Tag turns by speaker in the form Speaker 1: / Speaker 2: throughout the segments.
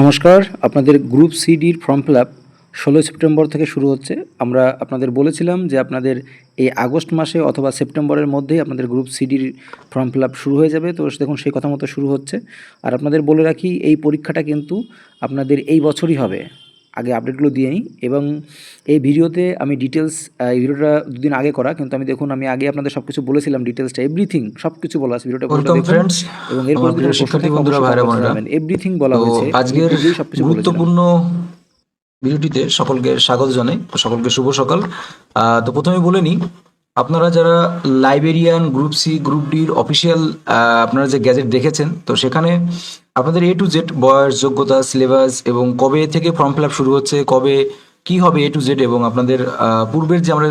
Speaker 1: নমস্কার, আপনাদের গ্রুপ সিডির ফর্ম ফিল আপ ষোলোই সেপ্টেম্বর থেকে শুরু হচ্ছে। আমরা আপনাদের বলেছিলাম যে আপনাদের এই আগস্ট মাসে অথবা সেপ্টেম্বরের মধ্যেই আপনাদের গ্রুপ সিডির ফর্ম ফিল আপ শুরু হয়ে যাবে। তো দেখুন, সেই কথা মতো শুরু হচ্ছে। আর আপনাদের বলে রাখি, এই পরীক্ষাটা কিন্তু আপনাদের এই বছরই হবে। আগে আপডেটগুলো দিয়ে নিই এবং এই ভিডিওতে আমি ডিটেলস এই ভিডিওটা দুদিন আগে করা কিন্তু আমি দেখুন আমি আগে আপনাদের সব কিছু বলেছিলাম ডিটেলসটা এভরিথিং সব কিছু বলা আছে ভিডিওটা এবং এরপর
Speaker 2: শিক্ষার্থী বন্ধুরা ভাইরা বোনেরা
Speaker 1: এভরিথিং বলা হয়েছে
Speaker 2: আজকের
Speaker 1: সব কিছু
Speaker 2: গুরুত্বপূর্ণ ভিডিওটিতে সকলকে স্বাগত জানাই সকলকে শুভ সকাল। তো প্রথমে বলে নিই আপনারা যারা লাইব্রেরিয়ান গ্রুপ সি গ্রুপ ডির অফিসিয়াল আপনারা যে গ্যাজেট দেখেছেন, তো সেখানে আপনাদের এ টু জেড বয়স, যোগ্যতা সিলেবাস এবং কবে থেকে ফর্ম ফিল আপ শুরু হচ্ছে, কবে কি হবে এ টু জেড এবং আপনাদের পূর্বের যে আমরা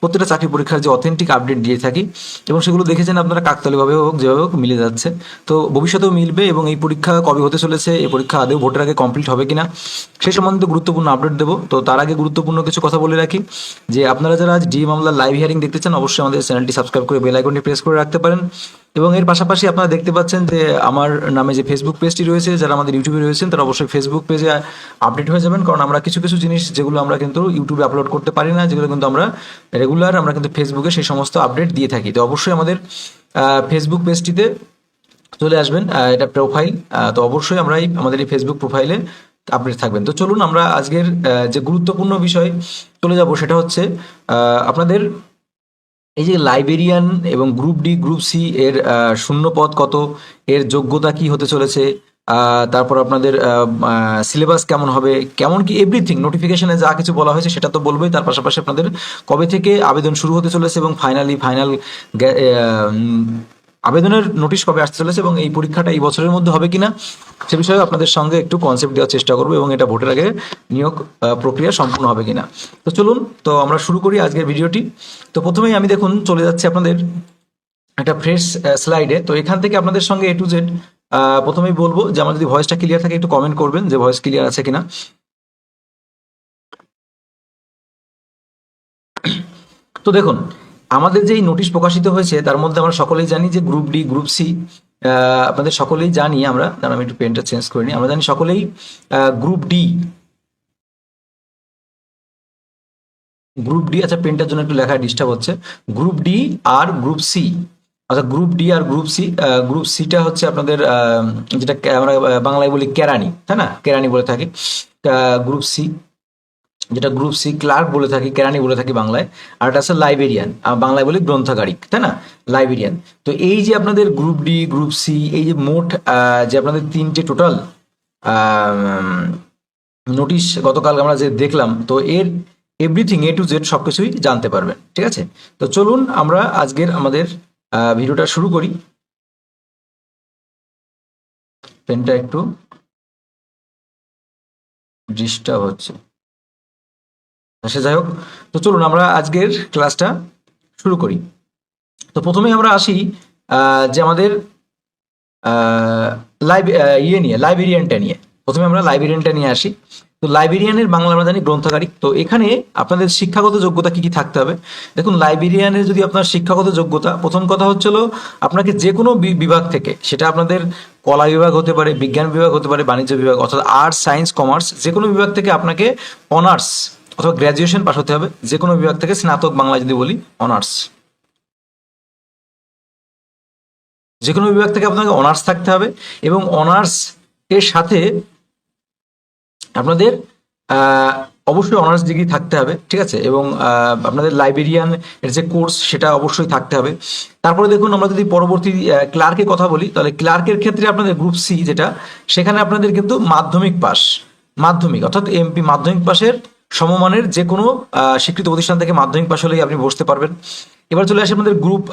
Speaker 2: প্রত্যেকটা চাকরি পরীক্ষার যে অথেন্টিক আপডেট দিয়ে থাকি এবং সেগুলো দেখেছেন আপনারা কাকতালীয়ভাবে হোক, যেভাবে হোক মিলে যাচ্ছে। তো ভবিষ্যতেও মিলবে এবং এই পরীক্ষা কবে হতে চলেছে, এই পরীক্ষা আদৌ ভোটের আগে কমপ্লিট হবে কিনা, সে সম্বন্ধে গুরুত্বপূর্ণ আপডেট দেবো। তো তার আগে গুরুত্বপূর্ণ কিছু কথা বলে রাখি, যে আপনারা যারা আজ ডি মামলার লাইভ হিয়ারিং দেখতে চান, অবশ্যই আমাদের চ্যানেলটি সাবস্ক্রাইব করে বেল আইকনটি প্রেস করে রাখতে পারেন। এবং এর পাশাপাশি আপনারা দেখতে পাচ্ছেন যে আমার নামে যে ফেসবুক পেজটি রয়েছে, যারা আমাদের ইউটিউবে রয়েছেন, তারা অবশ্যই ফেসবুক পেজে আপডেট হয়ে যাবেন। কারণ আমরা কিছু কিছু জিনিস যেগুলো আমরা কিন্তু ইউটিউবে আপলোড করতে পারি না, যেগুলো কিন্তু আমরা রেগুলার আমরা কিন্তু ফেসবুকে সেই সমস্ত আপডেট দিয়ে থাকি। তো অবশ্যই আমাদের ফেসবুক পেজটিতে চলে আসবেন এটা প্রোফাইল তো অবশ্যই আমরা আমাদের এই ফেসবুক প্রোফাইলে আপডেট থাকবেন। তো চলুন আমরা আজকের যে গুরুত্বপূর্ণ বিষয় চলে যাব সেটা হচ্ছে আপনাদের এই যে লাইবেরিয়ান এবং গ্রুপ ডি গ্রুপ সি এর শূন্য পদ কত? এর যোগ্যতা কি হতে চলেছে? তারপর আপনাদের সিলেবাস কেমন হবে? কেমন কি এভরিথিং নোটিফিকেশনে যা কিছু বলা হয়েছে সেটা তো বলবোই। তার পাশাপাশি আপনাদের কবে থেকে আবেদন শুরু হতে চলেছে এবং ফাইনালি ফাইনাল আবেদনের নোটিশ কবে আসতে চলেছে এবং এই পরীক্ষাটা এই বছরের মধ্যে হবে কিনা, সে বিষয়ে আপনাদের সঙ্গে একটু কনসেপ্ট দেওয়ার চেষ্টা করব এবং এটা ভোটের আগে নিয়োগ প্রক্রিয়া সম্পূর্ণ হবে কিনা। তো চলুন, তো আমরা শুরু করি আজকের ভিডিওটি। তো প্রথমেই আমি দেখুন, চলে যাচ্ছি আপনাদের একটা ফ্রেশ স্লাইডে তো এখান থেকে আপনাদের সঙ্গে এ টু জেড প্রথমেই বলব যে আমার যদি ভয়েসটা ক্লিয়ার থাকে, একটু কমেন্ট করবেন যে ভয়েস ক্লিয়ার আছে কিনা। তো দেখুন আমাদের যে নোটিশ প্রকাশিত হয়েছে, তার মধ্যে আমরা সকলেই জানি যে গ্রুপ ডি গ্রুপ সি আপনাদের সকলেই জানি আমরা। আমি একটু পেনটা চেঞ্জ করে নিই। আমরা জানি সকলেই গ্রুপ ডি গ্রুপ ডি আচ্ছা পেনটার জন্য একটু লেখায় ডিস্টার্ব হচ্ছে। গ্রুপ ডি আর গ্রুপ সি অর্থাৎ গ্রুপ ডি আর গ্রুপ সি গ্রুপ সিটা হচ্ছে আপনাদের যেটা আমরা বাংলায় বলি কেরানি তাই না? কেরানি বলে থাকি। গ্রুপ সি যেটা গ্রুপ সি ক্লার্ক বলে থাকি, কেরানি বলে থাকি বাংলায়, আর এটা আছে লাইব্রেরিয়ান বাংলায় বলি গ্রন্থাগারিক, তাই না? লাইব্রেরিয়ান তো এই যে আপনাদের গ্রুপ ডি গ্রুপ সি এই যে মোট যে আপনাদের তিনটে টোটাল নোটিশ গতকাল আমরা যে দেখলাম, তো এর এভরিথিং এ টু জেড সব কিছুই জানতে পারবেন, ঠিক আছে? তো চলুন আমরা আজকের আমাদের ভিডিওটা শুরু করি। পেনটা একটু ডিস্টার্ব হচ্ছে। সে যাই হোক, তো চলুন আমরা আজকের ক্লাসটা শুরু করি। তো প্রথমে আমরা আসি যে আমাদের লাইভ ইয়ে নিয়ে লাইব্রেরিয়ানটা নিয়ে। প্রথমে আমরা লাইব্রেরিয়ানটা নিয়ে আসি। তো লাইব্রেরিয়ানের বাংলা আমরা জানি গ্রন্থাগারিক। তো এখানে আপনাদের শিক্ষাগত যোগ্যতা কি কি থাকতে হবে? দেখুন লাইব্রেরিয়ানের যদি আপনার শিক্ষাগত যোগ্যতা, প্রথম কথা হচ্ছিল আপনাকে যে কোনো বিভাগ থেকে, সেটা আপনাদের কলা বিভাগ হতে পারে, বিজ্ঞান বিভাগ হতে পারে, বাণিজ্য বিভাগ, অর্থাৎ আর্টস সায়েন্স কমার্স যে কোনো বিভাগ থেকে আপনাকে অনার্স অথবা গ্র্যাজুয়েশন পাস হতে হবে যে কোনো বিভাগ থেকে স্নাতক বাংলা যদি বলি অনার্স যে কোনো বিভাগ থেকে আপনাকে অনার্স থাকতে হবে এবং অনার্স এর সাথে আপনাদের অবশ্যই অনার্স ডিগ্রি থাকতে হবে, ঠিক আছে? এবং আপনাদের লাইব্রেরিয়ান এর যে কোর্স সেটা অবশ্যই থাকতে হবে। তারপরে দেখুন, আমরা যদি পরবর্তী ক্লার্কের কথা বলি, তাহলে ক্লার্কের ক্ষেত্রে আপনাদের গ্রুপ সি যেটা, সেখানে আপনাদের কিন্তু মাধ্যমিক পাস মাধ্যমিক, অর্থাৎ এমপি মাধ্যমিক পাশের সমমানের যে কোনো স্বীকৃত প্রতিষ্ঠান থেকে মাধ্যমিক পাশ হলেই আপনি বসতে পারবেন। এবার চলে আসে আমাদের গ্রুপ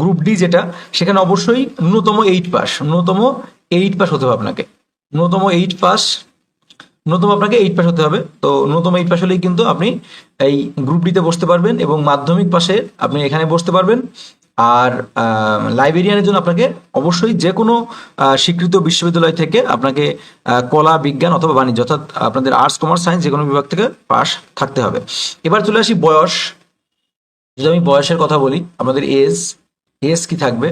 Speaker 2: গ্রুপ ডি যেটা, সেখানে অবশ্যই ন্যূনতম এইট পাস ন্যূনতম এইট পাস হতে হবে আপনাকে। ন্যূনতম এইট পাস ন্যূনতম আপনাকে এইট পাস হতে হবে। তো ন্যূনতম এইট পাস হলেই কিন্তু আপনি এই গ্রুপ ডিতে বসতে পারবেন এবং মাধ্যমিক পাশে আপনি এখানে বসতে পারবেন। আর লাইব্রেরিয়ানের জন্য আপনাকে অবশ্যই যে কোনো স্বীকৃত বিশ্ববিদ্যালয় থেকে আপনাকে কলা, বিজ্ঞান অথবা বাণিজ্য অর্থাৎ আপনাদের আর্টস কমার্স সায়েন্স যে কোনো বিভাগ থেকে পাস থাকতে হবে। এবার চলে আসি বয়স। যদি আমি বয়সের কথা বলি, আমাদের এজ এজ কি থাকবে?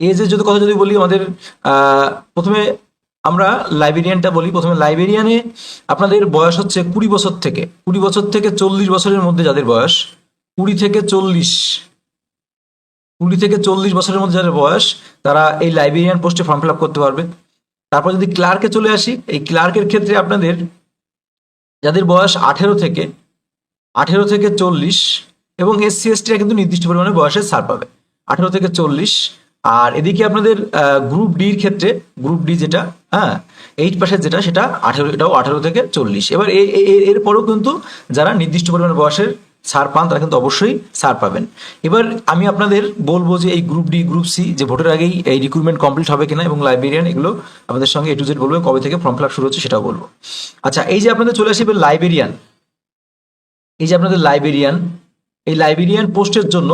Speaker 2: এজের যদি কথা যদি বলি, আমাদের প্রথমে আমরা লাইব্রেরিয়ানটা বলি। প্রথমে লাইব্রেরিয়ানে আপনাদের বয়স হচ্ছে কুড়ি বছর থেকে। কুড়ি বছর থেকে চল্লিশ বছরের মধ্যে যাদের বয়স, কুড়ি থেকে চল্লিশ কুড়ি থেকে চল্লিশ বছরের মধ্যে যাদের বয়স, তারা এই লাইব্রেরিয়ান পোস্টে ফর্ম ফিল আপ করতে পারবে। তারপর যদি ক্লার্কে চলে আসি, এই ক্লার্কের ক্ষেত্রে আপনাদের যাদের বয়স আঠেরো থেকে আঠেরো থেকে চল্লিশ এবং এস এসসি এসটিরা কিন্তু নির্দিষ্ট পরিমাণে বয়সে ছাড় পাবে। আঠেরো থেকে চল্লিশ, আর এদিকে আপনাদের গ্রুপ ডির ক্ষেত্রে গ্রুপ ডি যেটা হ্যাঁ এইট পাশের যেটা, সেটা আঠেরো, এটাও আঠেরো থেকে চল্লিশ। এবার এ- এ- এ- এরপরেও কিন্তু যারা নির্দিষ্ট পরিমাণে বয়সের ছাড় পান, তারা কিন্তু অবশ্যই ছাড় পাবেন। এবার আমি আপনাদের বলব যে এই গ্রুপ ডি গ্রুপ সি যে ভোটের আগেই এই রিক্রুটমেন্ট কমপ্লিট হবে কিনা এবং লাইব্রেরিয়ান এগুলো আমাদের সঙ্গে এ টু জেড বলব, কবে থেকে ফর্ম ফিল আপ শুরু হচ্ছে সেটাও বলব। আচ্ছা এই যে আপনাদের চলে আসবে লাইব্রেরিয়ান এই যে আপনাদের লাইব্রেরিয়ান এই লাইব্রেরিয়ান পোস্টের জন্য,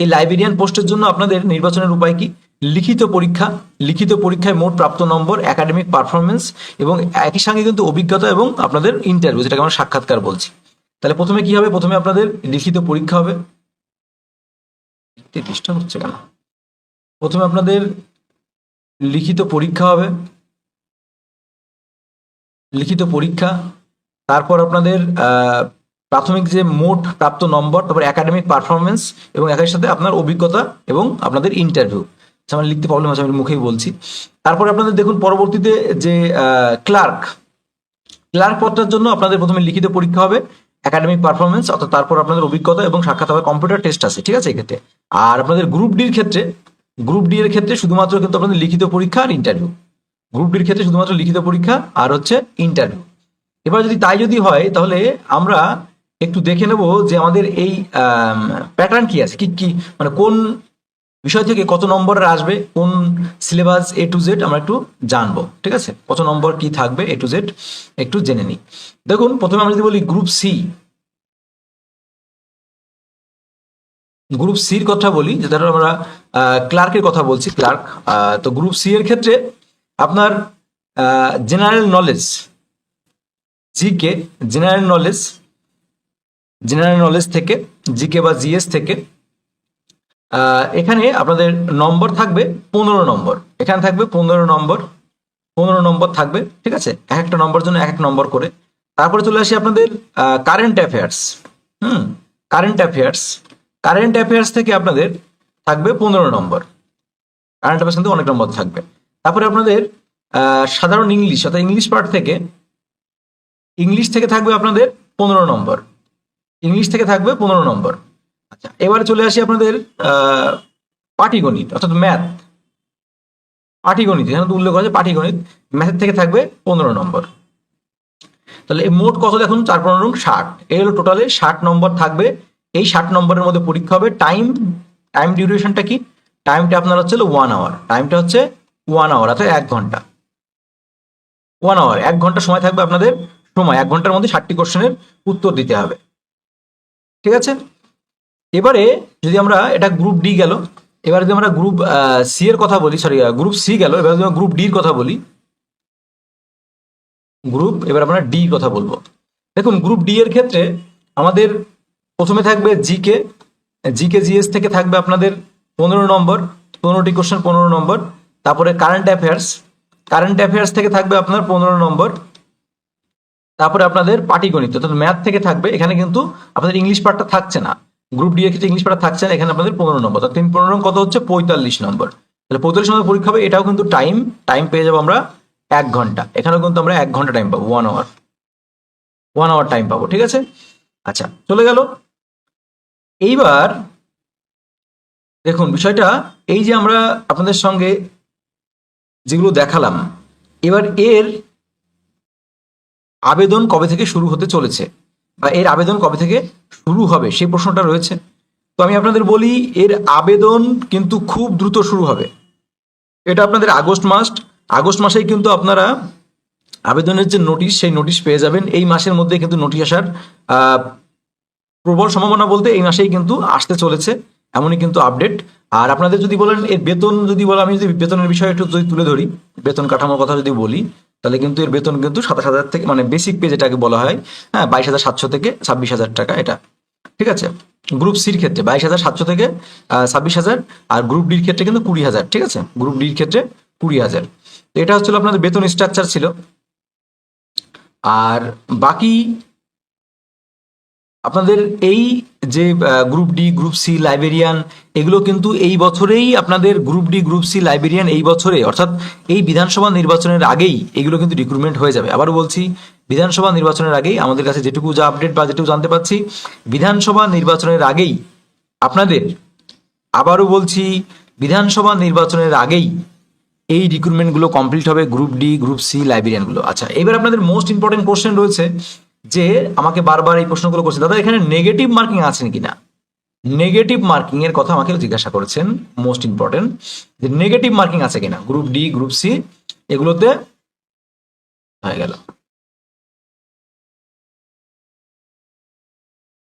Speaker 2: এই লাইব্রেরিয়ান পোস্টের জন্য আপনাদের নির্বাচনের উপায় কি? লিখিত পরীক্ষা, লিখিত পরীক্ষায় মোট প্রাপ্ত নম্বর একাডেমিক পারফরমেন্স এবং একই সঙ্গে কিন্তু অভিজ্ঞতা এবং আপনাদের ইন্টারভিউ যেটাকে আমরা সাক্ষাৎকার বলছি। তাহলে প্রথমে কি হবে? প্রথমে আপনাদের লিখিত পরীক্ষা হবে। ডিস্টার্ব হচ্ছে কেন? প্রথমে আপনাদের লিখিত পরীক্ষা হবে। লিখিত পরীক্ষা, তারপর আপনাদের প্রাথমিক যে মোট প্রাপ্ত নম্বর, তারপর একাডেমিক পারফরমেন্স এবং একই সাথে আপনার অভিজ্ঞতা এবং আপনাদের ইন্টারভিউ আমার লিখতে প্রবলেম আছে, আমি মুখেই বলছি। তারপরে আপনাদের দেখুন, পরবর্তীতে যে ক্লার্ক ক্লার্ক পদটার জন্য আপনাদের প্রথমে লিখিত পরীক্ষা হবে। একাডেমিক পারফরমেন্স অর্থাৎ তারপর আপনাদের অভিজ্ঞতা এবং সাক্ষাৎ হবে কম্পিউটার টেস্ট আছে, ঠিক আছে এক্ষেত্রে আর আপনাদের গ্রুপ ডির ক্ষেত্রে গ্রুপ ডি এর ক্ষেত্রে শুধুমাত্র কিন্তু আপনাদের লিখিত পরীক্ষা আর ইন্টারভিউ গ্রুপ ডির ক্ষেত্রে শুধুমাত্র লিখিত পরীক্ষা আর হচ্ছে ইন্টারভিউ এবার যদি তাই যদি হয়, তাহলে আমরা একটু দেখে নেব যে আমাদের এই প্যাটার্ন কি আছে? কি কি মানে কোন বিষয় থেকে কত নম্বরের আসবে, কোন সিলেবাস এ টু জেড আমরা একটু জানব, ঠিক আছে? কত নম্বর কি থাকবে এ টু জেড একটু জেনে নিই। দেখুন, প্রথমে আমরা যদি বলি গ্রুপ সি গ্রুপ সির কথা বলি, যেটা আমরা ক্লার্কের কথা বলছি ক্লার্ক তো গ্রুপ সি এর ক্ষেত্রে আপনার general knowledge GK general knowledge general knowledge থেকে জিকে বা জিএস থেকে এখানে আপনাদের নম্বর থাকবে পনেরো নম্বর। এখানে থাকবে পনেরো নম্বর পনেরো নম্বর থাকবে, ঠিক আছে? এক একটা নম্বর জন্য এক এক নম্বর করে। তারপরে চলে আসি আপনাদের current affairs hmm current affairs current affairs থেকে আপনাদের থাকবে পনেরো নম্বর। কারেন্ট অ্যাফেয়ার্স কিন্তু অনেক নম্বর থাকবে। তারপরে আপনাদের সাধারণ ইংলিশ, অর্থাৎ ইংলিশ পার্ট থেকে, ইংলিশ থেকে থাকবে আপনাদের পনেরো নম্বর। ইংলিশ থেকে থাকবে পনেরো নম্বর। আচ্ছা এবারে চলে আসি আপনাদের পাটিগণিত, অর্থাৎ ম্যাথ পাটিগণিত, এখানে তো উল্লেখ আছে পাটিগণিত। ম্যাথের থেকে থাকবে পনেরো নম্বর। তাহলে মোট কত দেখুন? চার পনেরো ষাট। এই হলো টোটালে ষাট নম্বর থাকবে। এই ষাট নম্বরের মধ্যে পরীক্ষা হবে টাইম টাইম ডিউরেশনটা কি? টাইমটা আপনার হচ্ছে ওয়ান আওয়ার টাইমটা হচ্ছে ওয়ান আওয়ার অর্থাৎ এক ঘণ্টা। ওয়ান আওয়ার এক ঘণ্টা সময় থাকবে আপনাদের, সময়। এক ঘণ্টার মধ্যে ষাটটি কোশ্চেনের উত্তর দিতে হবে। ঠিক আছে? এবারে যদি আমরা এটা গ্রুপ ডি গেল, এবার যদি আমরা গ্রুপ সি এর কথা বলি সরি গ্রুপ সি গেল, এবার যদি আমরা গ্রুপ ডির কথা বলি গ্রুপ এবার আমরা ডি কথা বলব। দেখুন গ্রুপ ডি এর ক্ষেত্রে আমাদের প্রথমে থাকবে জি জিকে জিকে জিএস থেকে থাকবে আপনাদের পনেরো নম্বর, পনেরোটি কোশ্চেন পনেরো নম্বর, তারপরে কারেন্ট অ্যাফেয়ার্স কারেন্ট অ্যাফেয়ার্স থেকে থাকবে আপনার পনেরো নম্বর, তারপরে আপনাদের পাটিগণিত, অর্থাৎ ম্যাথ থেকে থাকবে, এখানে কিন্তু আপনাদের ইংলিশ পার্টটা থাকছে না। গ্রুপ ডি ক্ষেত্রে ইংলিশ পার্টটা থাকছে না, এখানে আপনাদের পনেরো নম্বর। অর্থাৎ তিন, পনেরো কত হচ্ছে? পঁয়তাল্লিশ নম্বর। তাহলে পঁয়তাল্লিশ নম্বর পরীক্ষা হবে, এটাও কিন্তু টাইম টাইম পেয়ে যাব আমরা এক ঘণ্টা। এখানেও কিন্তু আমরা এক ঘণ্টা টাইম পাবো one hour one hour time পাবো, ঠিক আছে? আচ্ছা চলে গেল। এইবার দেখুন, বিষয়টা এই যে আমরা আপনাদের সঙ্গে যেগুলো দেখালাম, এবার এর আবেদন কবে থেকে শুরু হতে চলেছে? বা এর আবেদন কবে থেকে শুরু হবে? সেই প্রশ্নটা রয়েছে। তো আমি আপনাদের বলি, এর আবেদন কিন্তু খুব দ্রুত শুরু হবে। এটা আপনাদের আগস্ট মাস। আগস্ট মাসেই কিন্তু আপনারা আবেদনের যে নোটিশ, সেই নোটিশ পেয়ে যাবেন। এই মাসের মধ্যে কিন্তু নোটিশ আসার প্রবল সম্ভাবনা বলতে এই মাসেই কিন্তু আসতে চলেছে। এমনই কিন্তু আপডেট। আর আপনাদের যদি বলেন, এর বেতন যদি বলে, আমি যদি বেতনের বিষয়ে একটু যদি তুলে ধরি, বেতন কাঠামোর কথা যদি বলি তাহলে কিন্তু এর বেতন কিন্তু সাতাশ হাজার থেকে মানে বেসিক পে যেটাকে বলা হয় হ্যাঁ বাইশ হাজার সাতশো থেকে ছাব্বিশ হাজার টাকা এটা, ঠিক আছে? গ্রুপ সির ক্ষেত্রে বাইশ হাজার সাতশো থেকে ছাব্বিশ হাজার, আর গ্রুপ ডির ক্ষেত্রে কিন্তু কুড়ি হাজার, ঠিক আছে? গ্রুপ ডির ক্ষেত্রে কুড়ি হাজার। এটা হচ্ছিল আপনাদের বেতন স্ট্রাকচার ছিল। আর বাকি আপনাদের এই যে group D group C librarian এগুলো কিন্তু এই বছরেই আপনাদের group D group C librarian এই বছরে, অর্থাৎ এই বিধানসভা নির্বাচনের আগেই এগুলো কিন্তু রিক্রুটমেন্ট হয়ে যাবে। আবারও বলছি, বিধানসভা নির্বাচনের আগেই আমাদের কাছে যেটুকু যা আপডেট বা যেটুকু জানতে পারছি বিধানসভা নির্বাচনের আগেই আপনাদের আবারও বলছি, বিধানসভা নির্বাচনের আগেই এই রিক্রুটমেন্টগুলো কমপ্লিট হবে গ্রুপ ডি গ্রুপ সি লাইব্রেরিয়ানগুলো আচ্ছা এবার আপনাদের মোস্ট ইম্পর্টেন্ট কোশ্চেন রয়েছে যে আমাকে বারবার এই প্রশ্নগুলো করছে, দাদা, এখানে নেগেটিভ মার্কিং আছেন কিনা? নেগেটিভ মার্কিং এর কথা আমাকে জিজ্ঞাসা করেছেন মোস্ট ইম্পর্টেন্ট যে নেগেটিভ মার্কিং আছে কিনা? গ্রুপ ডি গ্রুপ সি এগুলোতে হয়ে গেল।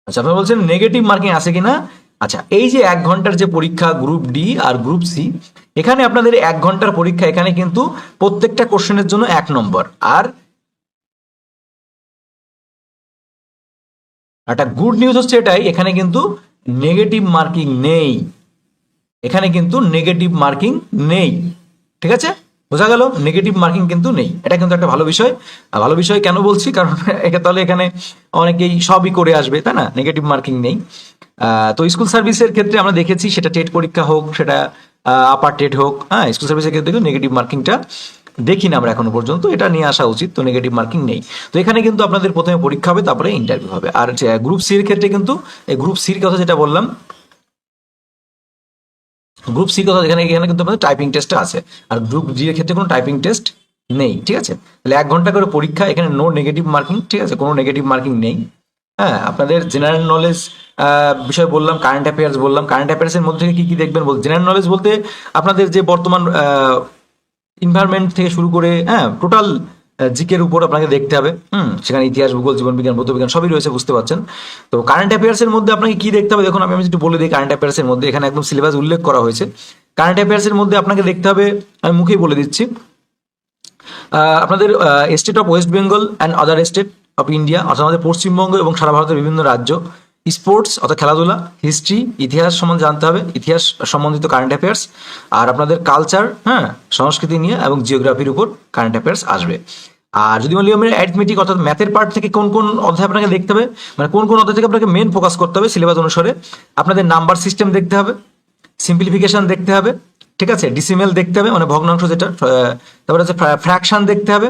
Speaker 2: আচ্ছা আপনারা বলছেন নেগেটিভ মার্কিং আছে কিনা? আচ্ছা এই যে এক ঘণ্টার যে পরীক্ষা গ্রুপ ডি আর গ্রুপ সি এখানে আপনাদের এক ঘণ্টার পরীক্ষা এখানে কিন্তু প্রত্যেকটা কোশ্চেনের জন্য এক নম্বর। আর একটা গুড নিউজ হচ্ছে এটাই, এখানে কিন্তু নেগেটিভ মার্কিং নেই। এখানে কিন্তু নেগেটিভ মার্কিং নেই। ঠিক আছে? বোঝা গেল? নেগেটিভ মার্কিং কিন্তু নেই। এটা কিন্তু একটা ভালো বিষয়। ভালো বিষয় কেন বলছি? কারণ একে তাহলে এখানে অনেকেই সবই করে আসবে, তাই না? নেগেটিভ মার্কিং নেই। তো স্কুল সার্ভিসের ক্ষেত্রে আমরা দেখেছি সেটা টেট পরীক্ষা হোক, সেটা আপার টেট হোক হ্যাঁ স্কুল সার্ভিসের ক্ষেত্রে কিন্তু নেগেটিভ মার্কিংটা দেখি না আমরা এখনও পর্যন্ত, এটা নিয়ে আসা উচিত, তো নেগেটিভ মার্কিং নেই। তো এখানে কিন্তু আপনাদের প্রথমে পরীক্ষা হবে, তারপরে ইন্টারভিউ হবে। আর গ্রুপ সির ক্ষেত্রে কিন্তু, এই গ্রুপ সির কথা যেটা বললাম গ্রুপ সি কথা এখানে এখানে কিন্তু আমাদের টাইপিং টেস্ট আছে। আর গ্রুপ ডি এর ক্ষেত্রে কোনো টাইপিং টেস্ট নেই, ঠিক আছে? তাহলে এক ঘণ্টা করে পরীক্ষা, এখানে নো নেগেটিভ মার্কিং ঠিক আছে? কোনো নেগেটিভ মার্কিং নেই। হ্যাঁ আপনাদের জেনারেল নলেজ বিষয় বললাম কারেন্ট অ্যাফেয়ার্স বললাম কারেন্ট অ্যাফেয়ার্স এর মধ্যে থেকে কি কি দেখবেন জেনারেল নলেজ বলতে আপনাদের যে বর্তমান ইনভায়রনমেন্ট থেকে শুরু করে হ্যাঁ টোটাল জিকের উপর আপনাকে দেখতে হবে। হুম, সেখানে ইতিহাস, ভূগোল, জীবন বিজ্ঞান ভৌত বিজ্ঞান, সবই রয়েছে, বুঝতে পারছেন? তো কারেন্ট অ্যাফেয়ার্স এর মধ্যে আপনাকে কি দেখতে হবে? দেখুন, আমি আমি একটু বলে দিই কারেন্ট অ্যাফেয়ার্স এর মধ্যে, এখানে একদম সিলেবাস উল্লেখ করা হয়েছে। কারেন্ট অ্যাফেয়ার্স এর মধ্যে আপনাকে দেখতে হবে, আমি মুখেই বলে দিচ্ছি আপনাদের state of West Bengal and other state of India অর্থাৎ আমাদের পশ্চিমবঙ্গ এবং সারা ভারতের বিভিন্ন রাজ্য। স্পোর্টস অর্থাৎ খেলাধুলা হিস্ট্রি ইতিহাস সম্বন্ধে জানতে হবে। ইতিহাস সম্বন্ধিত কারেন্ট অ্যাফেয়ার্স আর আপনাদের কালচার হ্যাঁ সংস্কৃতি নিয়ে এবং জিওগ্রাফির উপর কারেন্ট অ্যাফেয়ার্স আসবে। আর যদি বলি আমরা অ্যারিথমেটিক অর্থাৎ ম্যাথের পার্ট থেকে কোন কোন অধ্যায় আপনাকে দেখতে হবে মানে কোন কোন অধ্যায় থেকে আপনাকে মেন ফোকাস করতে হবে সিলেবাস অনুসারে, আপনাদের নাম্বার সিস্টেম দেখতে হবে সিম্পলিফিকেশন দেখতে হবে, ঠিক আছে? ডিসিমেল দেখতে হবে মানে ভগ্নাংশ যেটা তারপরে হচ্ছে ফ্র্যাকশন দেখতে হবে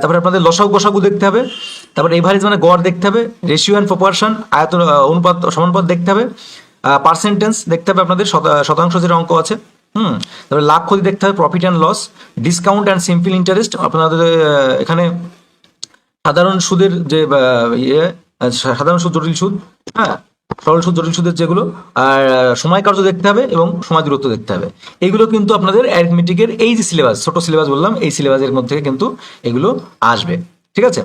Speaker 2: তারপরে আপনাদের লসাগু গোসাগু দেখতে হবে। তারপরে এভারেজ মানে গড় দেখতে হবে রেশিও অ্যান্ড প্রপোর্শন আয়তন অনুপাত, সমানুপাত দেখতে হবে পার্সেন্টেন্স দেখতে হবে আপনাদের, শতা- শতাংশ যেটা অঙ্ক আছে, হুম? তারপরে লাভ ক্ষতি দেখতে হবে profit and loss discount and simple interest আপনাদের এখানে সাধারণ সুদের যে ইয়ে সাধারণ সুদ, জটিল সুদ হ্যাঁ? সরল সুদ জটিল সুদের যেগুলো, আর সময় কার্য দেখতে হবে এবং সময় দূরত্ব দেখতে হবে। এগুলো কিন্তু আপনাদের অ্যারিথমেটিকের এই যে সিলেবাস ছোট সিলেবাস বললাম, এই সিলেবাসের মধ্যে কিন্তু এগুলো আসবে। ঠিক আছে?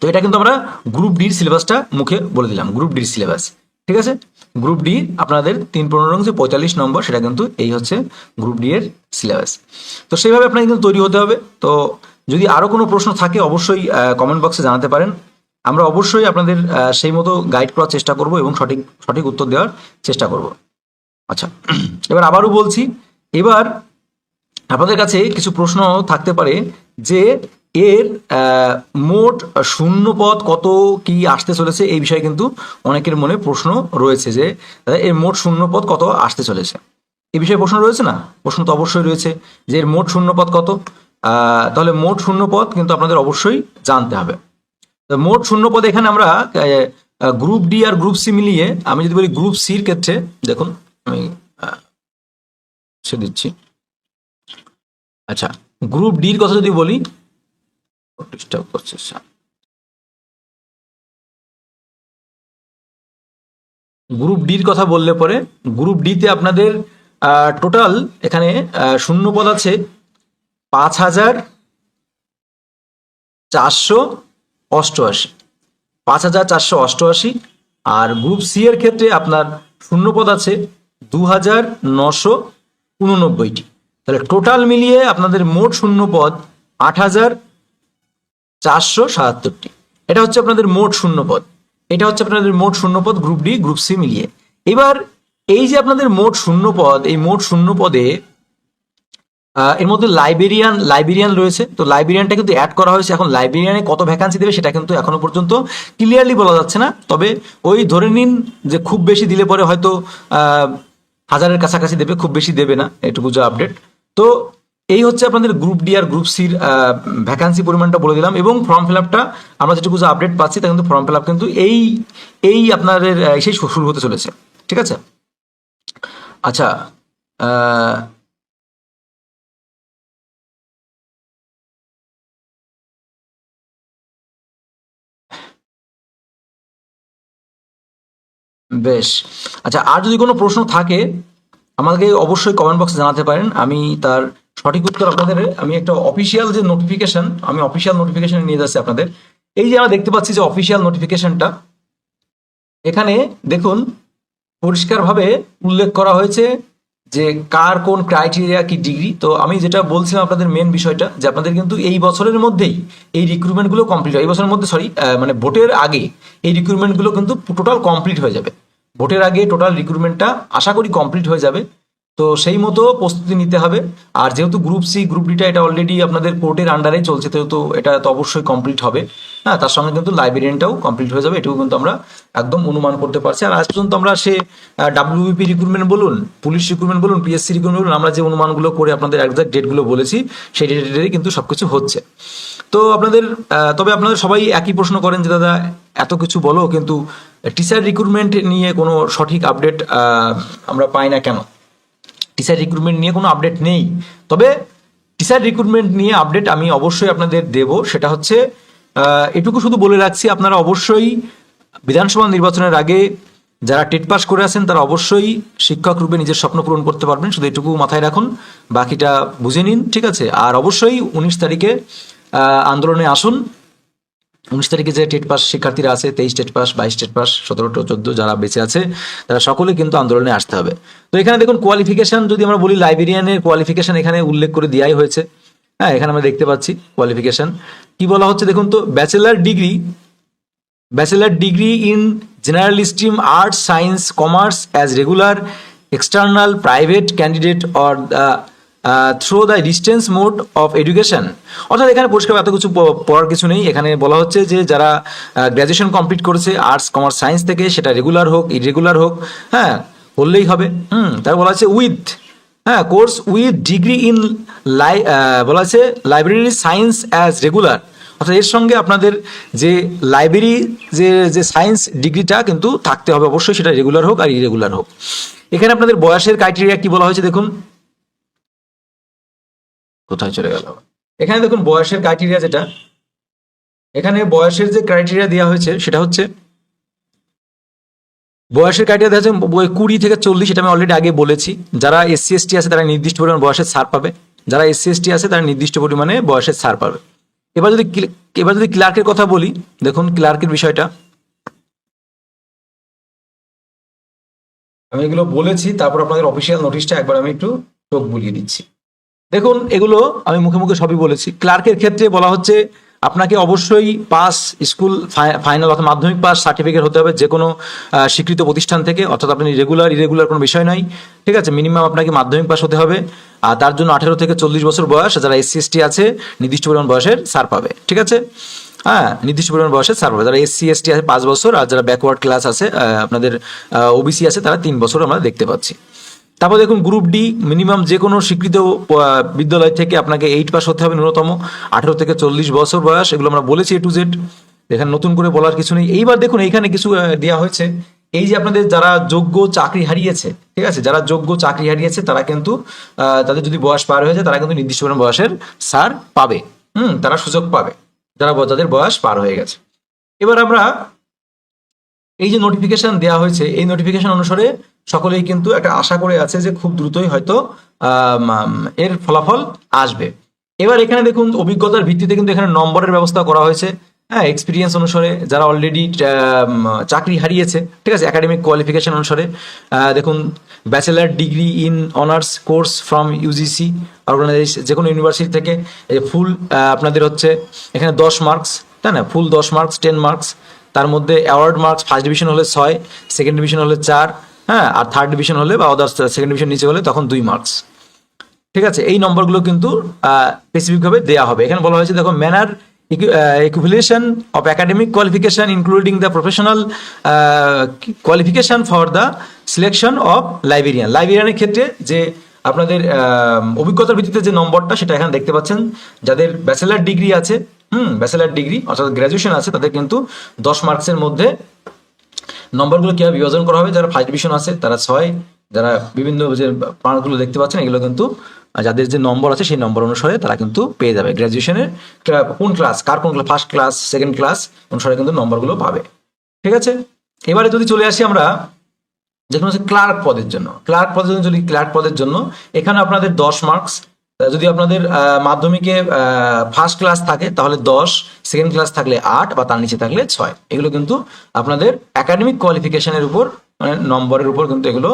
Speaker 2: তো এটা কিন্তু আমরা গ্রুপ ডির সিলেবাসটা মুখে বলে দিলাম গ্রুপ ডির সিলেবাস ঠিক আছে? গ্রুপ ডি আপনাদের তিন পনেরো যে পঁয়তাল্লিশ নম্বর, সেটা কিন্তু এই হচ্ছে গ্রুপ ডি এর সিলেবাস তো সেইভাবে আপনাকে কিন্তু তৈরি হতে হবে। তো যদি আরও কোনো প্রশ্ন থাকে, অবশ্যই কমেন্ট বক্সে জানাতে পারেন। আমরা অবশ্যই আপনাদের সেই মতো গাইড করার চেষ্টা করব এবং সঠিক সঠিক উত্তর দেওয়ার চেষ্টা করব। আচ্ছা এবার আবারও বলছি, এবার আপনাদের কাছে কিছু প্রশ্ন থাকতে পারে যে এর মোট শূন্য পদ কত কি আসতে চলেছে এই বিষয়ে কিন্তু অনেকের মনে প্রশ্ন রয়েছে যে এর মোট শূন্য পদ কত আসতে চলেছে? এই বিষয়ে প্রশ্ন রয়েছে না? প্রশ্ন তো অবশ্যই রয়েছে যে এর মোট শূন্য পদ কত তাহলে মোট শূন্য পদ কিন্তু আপনাদের অবশ্যই জানতে হবে। মোট শূন্য পদ এখানে আমরা গ্রুপ ডি আর গ্রুপ সি মিলিয়ে, আমি যদি বলি গ্রুপ সির ক্ষেত্রে, দেখুন, আমি সে দিচ্ছি আচ্ছা গ্রুপ ডির কথা যদি বলি। গ্রুপ ডির কথা বললে পরে গ্রুপ ডিতে আপনাদের টোটাল এখানে শূন্য পদ আছে পাঁচ হাজার চারশো অষ্টআশি। পাঁচ হাজার চারশো অষ্টআশি আর গ্রুপ সি এর ক্ষেত্রে আপনার শূন্য পদ আছে দু হাজার নশো উননব্বইটি। তাহলে টোটাল মিলিয়ে আপনাদের মোট শূন্য পদ আট হাজার চারশো সাতাত্তরটি। এটা হচ্ছে আপনাদের মোট শূন্য পদ এটা হচ্ছে আপনাদের মোট শূন্য পদ গ্রুপ ডি গ্রুপ সি মিলিয়ে। এবার এই যে আপনাদের মোট শূন্য পদ এই মোট শূন্য পদে এর মধ্যে লাইব্রেরিয়ান লাইব্রেরিয়ান রয়েছে। তো লাইব্রেরিয়ানটা কিন্তু অ্যাড করা হয়েছে। এখন লাইব্রেরিয়ানে কত ভ্যাকান্সি দেবে সেটা কিন্তু এখনও পর্যন্ত ক্লিয়ারলি বলা যাচ্ছে না। তবে ওই ধরে নিন যে খুব বেশি দিলে পরে হয়তো হাজারের কাছাকাছি দেবে খুব বেশি দেবে না। এটুকু যা আপডেট তো এই হচ্ছে আপনাদের গ্রুপ ডি আর গ্রুপ সির ভ্যাকান্সি পরিমাণটা বলে দিলাম। এবং ফর্ম ফিল আপটা আমরা যেটুকু যা আপডেট পাচ্ছি তা কিন্তু ফর্ম ফিল আপ কিন্তু এই এই আপনাদের আহ, সেই শুরু হতে চলেছে। ঠিক আছে? আচ্ছা বেশ। আচ্ছা আর যদি কোনো প্রশ্ন থাকে, আমাকে অবশ্যই কমেন্ট বক্সে জানাতে পারেন। আমি তার সঠিক উত্তর আপনাদের, আমি একটা অফিসিয়াল যে নোটিফিকেশন আমি অফিসিয়াল নোটিফিকেশন নিয়ে যাচ্ছি আপনাদের। এই যে আমরা দেখতে পাচ্ছি যে অফিসিয়াল নোটিফিকেশনটা এখানে দেখুন, পরিষ্কারভাবে উল্লেখ করা হয়েছে যে কার কোন ক্রাইটেরিয়া কি ডিগ্রি তো আমি যেটা বলছিলাম আপনাদের মেন বিষয়টা, যে আপনাদের কিন্তু এই বছরের মধ্যেই এই রিক্রুটমেন্টগুলো কমপ্লিট হয়। এই বছরের মধ্যে সরি মানে ভোটের আগে এই রিক্রুটমেন্টগুলো কিন্তু টোটাল কমপ্লিট হয়ে যাবে। ভোটের আগে টোটাল রিক্রুটমেন্টটা আশা করি কমপ্লিট হয়ে যাবে। তো সেই মতো প্রস্তুতি নিতে হবে। আর যেহেতু গ্রুপ সি গ্রুপ ডিটা এটা অলরেডি আপনাদের কোর্টের আন্ডারে চলছে, যেহেতু এটা তো অবশ্যই কমপ্লিট হবে। হ্যাঁ তার সঙ্গে কিন্তু লাইব্রেরিয়ানটাও কমপ্লিট হয়ে যাবে, এটুকু কিন্তু আমরা একদম অনুমান করতে পারছি। আর আজ পর্যন্ত আমরা সে ডাব্লিউবিপি রিক্রুটমেন্ট বলুন পুলিশ রিক্রুটমেন্ট বলুন পিএসসি রিক্রুটমেন্ট বলুন, আমরা যে অনুমানগুলো করে আপনাদের একজাক্ট ডেটগুলো বলেছি, সেই ডেটেরই কিন্তু সবকিছু হচ্ছে। তো আপনাদের তবে আপনাদের সবাই একই প্রশ্ন করেন যে, দাদা, এত কিছু বলো, কিন্তু টিচার রিক্রুটমেন্ট নিয়ে কোনো সঠিক আপডেট আমরা পাই না কেন? টিচার রিক্রুটমেন্ট নিয়ে কোনো আপডেট নেই। তবে টিচার রিক্রুটমেন্ট নিয়ে আপডেট আমি অবশ্যই আপনাদের দেব। সেটা হচ্ছে এটুকু শুধু বলে রাখছি, আপনারা অবশ্যই বিধানসভা নির্বাচনের আগে যারা টেট পাস করে আছেন, তারা অবশ্যই শিক্ষক রূপে নিজের স্বপ্ন পূরণ করতে পারবেন। শুধু এটুকু মাথায় রাখুন, বাকিটা বুঝে নিন, ঠিক আছে? আর অবশ্যই উনিশ তারিখে আন্দোলনে আসুন। উনিশ তারিখে যে টেট পাস শিক্ষার্থীরা আছে, তেইশ টেট পাস, বাইশ টেট পাস সতেরোটা চোদ্দ যারা বেঁচে আছে, তারা সকলে কিন্তু আন্দোলনে আসতে হবে। তো এখানে দেখুন কোয়ালিফিকেশন যদি আমরা বলি লাইব্রেরিয়ানের কোয়ালিফিকেশন এখানে উল্লেখ করে দেওয়াই হয়েছে। হ্যাঁ এখানে আমরা দেখতে পাচ্ছি কোয়ালিফিকেশন কি বলা হচ্ছে দেখুন তো bachelor degree bachelor degree in general stream arts science commerce as regular external private candidate or through the distance mode of education অর্থাৎ এখানে পরিষ্কার এত কিছু পড়ার কিছু নেই। এখানে বলা হচ্ছে যে যারা গ্র্যাজুয়েশন কমপ্লিট করেছে আর্টস কমার্স সায়েন্স থেকে, সেটা রেগুলার হোক ইরেগুলার হোক হ্যাঁ বললেই হবে। হুম তার বলা হচ্ছে উইথ হ্যাঁ কোর্স উইথ ডিগ্রি ইন লাই বলা আছে লাইব্রেরি সায়েন্স অ্যাজ রেগুলার অর্থাৎ এর সঙ্গে আপনাদের যে লাইব্রেরি যে যে সায়েন্স ডিগ্রিটা কিন্তু থাকতে হবে। অবশ্যই সেটা রেগুলার হোক আর ইরেগুলার হোক। এখানে আপনাদের বয়সের ক্রাইটেরিয়া কি বলা হয়েছে দেখুন। কোথায় চলে গেল? এখানে দেখুন বয়সের ক্রাইটেরিয়া যেটা। এখানে বয়সের যে ক্রাইটেরিয়া দেওয়া হয়েছে, সেটা হচ্ছে বয়সের ক্রাইটেরিয়া দেখা যাচ্ছে কুড়ি থেকে চল্লিশ, এটা আমি অলরেডি আগে বলেছি। যারা এসসি এসটি আছে, তারা নির্দিষ্ট পরিমাণ বয়সের ছাড় পাবে। যারা এসসি এসটি আছে, তারা নির্দিষ্ট পরিমাণে বয়সের ছাড় পাবে। এবার যদি এবার যদি ক্লার্কের কথা বলি, দেখুন ক্লার্কের বিষয়টা। আমি এগুলো বলেছি, তারপর আপনাদের অফিসিয়াল নোটিশটা একবার আমি একটু চোখ বুলিয়ে দিচ্ছি। দেখুন, এগুলো আমি মুখে মুখে সবই বলেছি। ক্লার্কের ক্ষেত্রে বলা হচ্ছে, আপনাকে অবশ্যই পাস স্কুল ফাইনাল অর্থাৎ মাধ্যমিক পাস সার্টিফিকেট হতে হবে যে কোনো স্বীকৃত প্রতিষ্ঠান থেকে। অর্থাৎ আপনি রেগুলার ইরেগুলার কোনো বিষয় নয়। ঠিক আছে? মিনিমাম আপনাকে মাধ্যমিক পাস হতে হবে। আর তার জন্য আঠেরো থেকে চল্লিশ বছর বয়স, যারা এসসি এসটি আছে, নির্দিষ্ট পরিমাণ বয়সের ছাড় পাবে। ঠিক আছে? হ্যাঁ নির্দিষ্ট পরিমাণ বয়সে সার পাবে। যারা এসসি এসটি আছে, পাঁচ বছর, আর যারা ব্যাকওয়ার্ড ক্লাস আছে আপনাদের ওবিসি আছে, তারা তিন বছর আমরা দেখতে পাচ্ছি। তারপর দেখুন গ্রুপ ডি মিনিমাম যে কোনো স্বীকৃত বিদ্যালয় থেকে আপনাকে এইট পাস হতে হবে ন্যূনতম। আঠেরো থেকে চল্লিশ বছর বয়স, এগুলো আমরা বলেছি এ টু জেড এখানে নতুন করে বলার কিছু নেই। এইবার দেখুন, এইখানে কিছু দেওয়া হয়েছে। এই যে আপনাদের যারা যোগ্য চাকরি হারিয়েছে, ঠিক আছে? যারা যোগ্য চাকরি হারিয়েছে, তারা কিন্তু তাদের যদি বয়স পার হয়ে যায়, তারা কিন্তু নির্দিষ্ট বয়সের ছাড় পাবে। হুম, তারা সুযোগ পাবে। যারা যাদের বয়স পার হয়ে গেছে। এবার আমরা এই যে নোটিফিকেশন দেওয়া হয়েছে, এই নোটিফিকেশন অনুসারে সকলেই কিন্তু একটা আশা করে আছে যে খুব দ্রুতই হয়তো এর ফলাফল আসবে। এবার এখানে দেখুন, অভিজ্ঞতার ভিত্তিতে কিন্তু এখানে নম্বরের ব্যবস্থা করা হয়েছে। হ্যাঁ এক্সপিরিয়েন্স অনুসারে যারা অলরেডি চাকরি হারিয়েছে, ঠিক আছে একাডেমিক কোয়ালিফিকেশন অনুসারে দেখুন bachelor degree in honours course from UGC organization যে কোনো ইউনিভার্সিটি থেকে ফুল আপনাদের হচ্ছে এখানে দশ মার্কস তাই না? ফুল দশ মার্কস টেন মার্কস তার মধ্যে অ্যাওয়ার্ড মার্কস ফার্স্ট ডিভিশন হলে ছয় সেকেন্ড ডিভিশন হলে চার হ্যাঁ আর থার্ড ডিভিশন হলে বা আদার্স সেকেন্ড ডিভিশন নিচে হলে তখন দুই মার্কস ঠিক আছে এই নম্বরগুলো কিন্তু স্পেসিফিকভাবে দেওয়া হবে। এখানে বলা হয়েছে দেখো manner of academic qualification including the professional uh, qualification for the selection of librarian লাইব্রেরিয়ানের ক্ষেত্রে যে আপনাদের অভিজ্ঞতার ভিত্তিতে যে নম্বরটা সেটা এখানে দেখতে পাচ্ছেন। যাদের ব্যাচেলার ডিগ্রি আছে হুম ব্যাচেলার ডিগ্রি অর্থাৎ গ্র্যাজুয়েশন আছে তাদের কিন্তু দশ মার্কসের মধ্যে নম্বরগুলো কীভাবে বিভাজন করা হবে, যারা ফার্স্ট ডিভিশন আছে, তারা ছয়, যারা বিভিন্ন যে মার্কগুলো দেখতে পাচ্ছেন, এগুলো কিন্তু যাদের যে নম্বর আছে, সেই নম্বর অনুসারে তারা কিন্তু পেয়ে যাবে। গ্র্যাজুয়েশনের কোন ক্লাস কার কোন ফার্স্ট ক্লাস সেকেন্ড ক্লাস অনুসারে কিন্তু নম্বরগুলো পাবে। ঠিক আছে? এবারে যদি চলে আসি আমরা যেখানে হচ্ছে ক্লার্ক পদের জন্য। ক্লার্ক পদের জন্য, যদি ক্লার্ক পদের জন্য, এখানে আপনাদের দশ মার্কস যদি আপনাদের মাধ্যমিকে ফার্স্ট ক্লাস থাকে, তাহলে দশ সেকেন্ড ক্লাস থাকলে আট, বা তার নিচে থাকলে ছয়। এগুলো কিন্তু আপনাদের একাডেমিক কোয়ালিফিকেশনের উপর মানে নম্বরের উপর কিন্তু এগুলো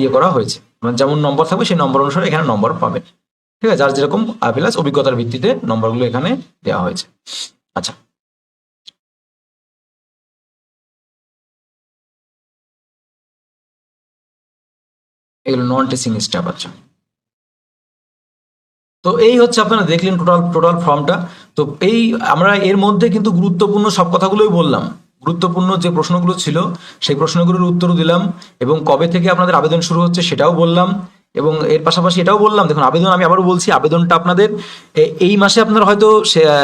Speaker 2: ইয়ে করা হয়েছে। মানে যেমন নম্বর থাকবে, সেই নম্বর অনুসারে এখানে নম্বর পাবেন। ঠিক আছে? যার যেরকম প্লাস অভিজ্ঞতার ভিত্তিতে নম্বরগুলো এখানে দেওয়া হয়েছে। আচ্ছা। এগুলো নন টেসিং স্টাফ আচ্ছা তো এই হচ্ছে আপনারা দেখলেন টোটাল টোটাল ফর্মটা তো এই আমরা এর মধ্যে কিন্তু গুরুত্বপূর্ণ সব কথাগুলোই বললাম। গুরুত্বপূর্ণ যে প্রশ্নগুলো ছিল, সেই প্রশ্নগুলোর উত্তর দিলাম এবং কবে থেকে আপনাদের আবেদন শুরু হচ্ছে সেটাও বললাম। এবং এর পাশাপাশি এটাও বললাম, দেখুন, আবেদন আমি আবারও বলছি, আবেদনটা আপনাদের এই মাসে আপনারা হয়তো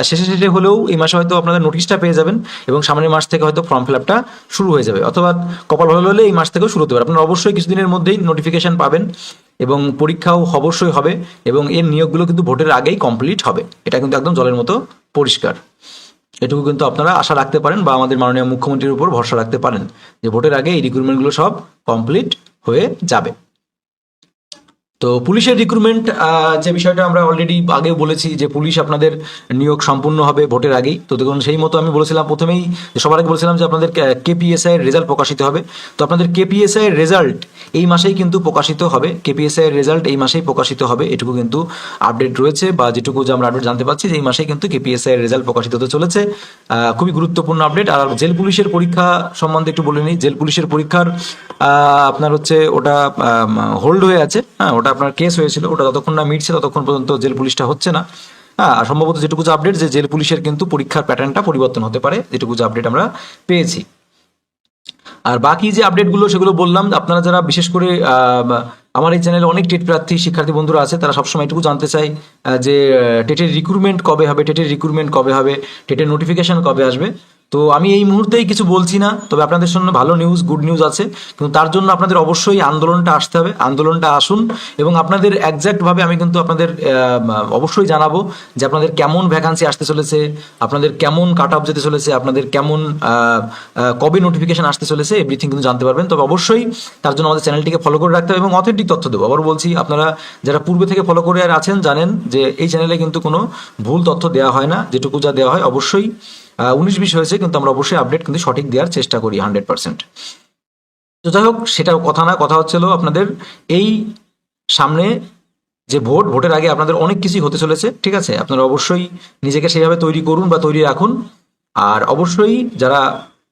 Speaker 2: শেষে শেষে হলেও এই মাসে হয়তো আপনাদের নোটিশটা পেয়ে যাবেন এবং সামনের মাস থেকে হয়তো ফর্ম ফিল আপটা শুরু হয়ে যাবে অথবা কপাল ভালো হলে এই মাস থেকেও শুরু হতে পারে। আপনারা অবশ্যই কিছুদিনের মধ্যেই নোটিফিকেশন পাবেন এবং পরীক্ষাও অবশ্যই হবে এবং এর নিয়োগগুলো কিন্তু ভোটের আগেই কমপ্লিট হবে। এটা কিন্তু একদম জলের মতো পরিষ্কার। এটুকু কিন্তু আপনারা আশা রাখতে পারেন বা আমাদের মাননীয় মুখ্যমন্ত্রীর উপর ভরসা রাখতে পারেন যে ভোটের আগে এই রিক্রুটমেন্টগুলো সব কমপ্লিট হয়ে যাবে। তো পুলিশের রিক্রুটমেন্ট যে বিষয়টা আমরা অলরেডি আগে বলেছি যে পুলিশ আপনাদের নিয়োগ সম্পূর্ণ হবে ভোটের আগেই। তো দেখুন, সেই মতো আমি বলেছিলাম প্রথমেই, সবার আগে বলেছিলাম যে আপনাদের কেপিএসআই এর রেজাল্ট প্রকাশিত হবে। তো আপনাদের কেপিএসআই এর রেজাল্ট এই মাসেই কিন্তু প্রকাশিত হবে। কেপিএসআই এর রেজাল্ট এই মাসেই প্রকাশিত হবে, এটুকু কিন্তু আপডেট রয়েছে বা যেটুকু যে আমরা আপডেট জানতে পারছি যে এই মাসেই কিন্তু কেপিএসআই এর রেজাল্ট প্রকাশিত হতে চলেছে। খুবই গুরুত্বপূর্ণ আপডেট আর জেল পুলিশের পরীক্ষা সম্বন্ধে একটু বলে নিই। জেল পুলিশের পরীক্ষার আপনার হচ্ছে ওটা হোল্ড হয়ে আছে। হ্যাঁ ওটা আপনার কেস হয়েছিল, ওটা যতক্ষণ না মিটছে, ততক্ষণ পর্যন্ত জেল পুলিশটা হচ্ছে না। হ্যাঁ সম্ভবত যেটুকু যে আপডেট যে জেল পুলিশের কিন্তু পরীক্ষার প্যাটার্নটা পরিবর্তন হতে পারে, যেটুকু যে আপডেট আমরা পেয়েছি। আর বাকি যে আপডেটগুলো সেগুলো বললাম, আপনারা যারা বিশেষ করে আমার এই চ্যানেলে অনেক টেট প্রার্থী, শিক্ষার্থী বন্ধুরা আছে, তারা সবসময় এটুকু জানতে চাই যে, টেটের রিক্রুটমেন্ট কবে হবে, টেটের রিক্রুটমেন্ট কবে হবে, টেটের নোটিফিকেশন কবে আসবে। তো আমি এই মুহূর্তেই কিছু বলছি না, তবে আপনাদের জন্য ভালো নিউজ গুড নিউজ আছে। কিন্তু তার জন্য আপনাদের অবশ্যই আন্দোলনটা আসতে হবে, আন্দোলনটা আসুন এবং আপনাদের একজ্যাক্ট ভাবে আমি কিন্তু আপনাদের অবশ্যই জানাব যে আপনাদের কেমন ভ্যাকান্সি আসতে চলেছে, আপনাদের কেমন কাট অফ যেতে চলেছে, আপনাদের কেমন কবে নোটিফিকেশন আসতে চলেছে এভরিথিং কিন্তু জানতে পারবেন। তবে অবশ্যই তার জন্য আমাদের চ্যানেলটিকে ফলো করে রাখতে হবে এবং অথেন্টিক তথ্য দেবো। আবার বলছি, আপনারা যারা পূর্বে থেকে ফলো করে আর আছেন জানেন যে এই চ্যানেলে কিন্তু কোনো ভুল তথ্য দেওয়া হয় না, যেটুকু যা দেওয়া হয় অবশ্যই উনিশ বিশ হয়েছে, কিন্তু আমরা অবশ্যই আপডেট কিন্তু সঠিক দেওয়ার চেষ্টা করি হান্ড্রেড পার্সেন্ট তো যাই হোক, সেটা কথা না, কথা হচ্ছিল আপনাদের এই সামনে যে ভোট, ভোটের আগে আপনাদের অনেক কিছুই হতে চলেছে, ঠিক আছে? আপনারা অবশ্যই নিজেকে সেইভাবে তৈরি করুন বা তৈরি রাখুন। আর অবশ্যই যারা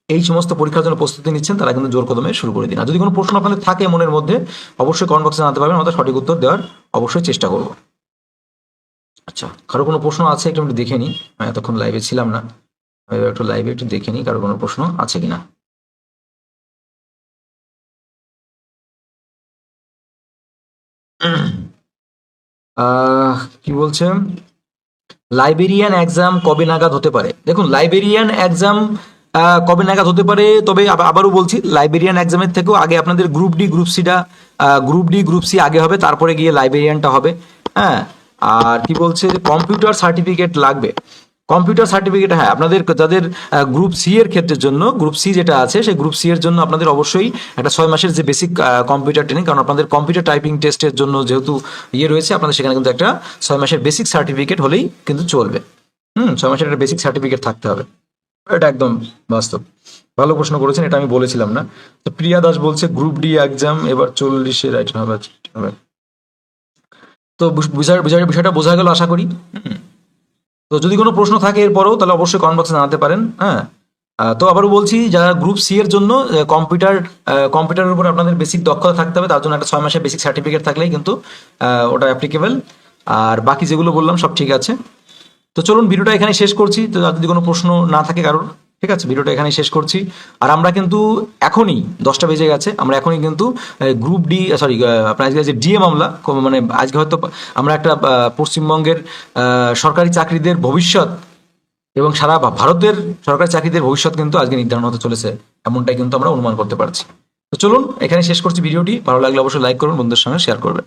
Speaker 2: এই সমস্ত পরীক্ষার জন্য প্রস্তুতি নিচ্ছেন, তারা কিন্তু জোর কদমে শুরু করে দিন। আর যদি কোনো প্রশ্ন আপনাদের থাকে মনের মধ্যে, অবশ্যই কমেন্ট বক্সে জানাতে পারবেন আমাদের সঠিক উত্তর দেওয়ার অবশ্যই চেষ্টা করব। আচ্ছা কারও কোনো প্রশ্ন আছে? একটু একটু দেখে নিই। আমি এতক্ষণ লাইভে ছিলাম না। একটু লাইভে একটু দেখে নিই কারও কোনো প্রশ্ন আছে কিনা। কি বলছে? লাইব্রেরিয়ান এক্সাম কবে নাগাদ হতে পারে? দেখুন লাইব্রেরিয়ান এক্সাম কবে নাগাদ হতে পারে? তবে আবার- আবারও বলছি লাইব্রেরিয়ান এক্সামের থেকেও আগে আপনাদের গ্রুপ ডি গ্রুপ সিটা গ্রুপ ডি গ্রুপ সি আগে হবে, তারপরে গিয়ে লাইব্রেরিয়ানটা হবে। হ্যাঁ আর কি বলছে? কম্পিউটার সার্টিফিকেট লাগবে। কম্পিউটার সার্টিফিকেট হ্যাঁ আপনাদের যাদের গ্রুপ সি এর ক্ষেত্রের জন্য গ্রুপ সি যেটা আছে, সেই গ্রুপ সি এর জন্য আপনাদের অবশ্যই একটা ছয় মাসের যে বেসিক কম্পিউটার ট্রেনিং কারণ আপনাদের কম্পিউটার টাইপিং টেস্টের জন্য যেহেতু ইয়ে রয়েছে, আপনাদের সেখানে কিন্তু একটা ছয় মাসের বেসিক সার্টিফিকেট হলেই কিন্তু চলবে। হুম, ছয় মাসের একটা বেসিক সার্টিফিকেট থাকতে হবে। এটা একদম বাস্তব। ভালো প্রশ্ন করেছেন, এটা আমি বলেছিলাম না। তো প্রিয়া দাস বলছে গ্রুপ ডি এক্সাম এবার চল্লিশে রাইট হবে। তো বিষয়টা বোঝা গেল, আশা করি। হুম। তো যদি কোনো প্রশ্ন থাকে এরপরেও, তাহলে অবশ্যই কমেন্ট বক্সে জানাতে পারেন হ্যাঁ? তো আবারও বলছি, যারা গ্রুপ সি এর জন্য কম্পিউটার কম্পিউটারের উপর আপনাদের বেসিক দক্ষতা থাকতে হবে, তার জন্য একটা ছয় মাসের বেসিক সার্টিফিকেট থাকলেই কিন্তু ওটা অ্যাপ্লিকেবল আর বাকি যেগুলো বললাম, সব ঠিক আছে। তো চলুন ভিডিওটা এখানে শেষ করছি। তো যদি কোনো প্রশ্ন না থাকে কারোর ঠিক আছে, ভিডিওটা এখানে শেষ করছি। আর আমরা কিন্তু এখনই, দশটা বেজে গেছে, আমরা এখনই কিন্তু গ্রুপ ডি সরি আপনার আজকে যে ডিএ মামলা মানে আজকে হয়তো আমরা একটা পশ্চিমবঙ্গের সরকারি চাকরিদের ভবিষ্যৎ এবং সারা ভারতের সরকারি চাকরিদের ভবিষ্যৎ কিন্তু আজকে নির্ধারণ হতে চলেছে, এমনটাই কিন্তু আমরা অনুমান করতে পারছি। তো চলুন এখানে শেষ করছি ভিডিওটি, ভালো লাগলে অবশ্যই লাইক করুন, বন্ধুদের সঙ্গে শেয়ার করবেন।